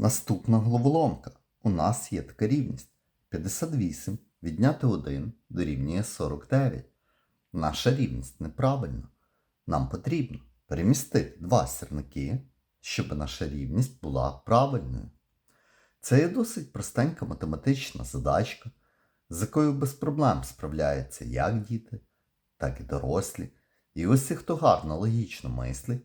Наступна головоломка. У нас є така рівність. 58 відняти 1 дорівнює 49. Наша рівність неправильна. Нам потрібно перемістити два сірники, щоб наша рівність була правильною. Це є досить простенька математична задачка, з якою без проблем справляються як діти, так і дорослі. І усі, хто гарно логічно мислить,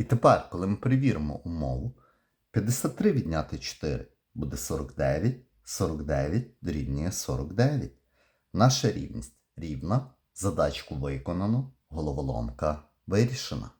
І тепер, коли ми перевіримо умову, 53 відняти 4 буде 49, 49 дорівнює 49. Наша рівність рівна, задачку виконано, головоломка вирішена.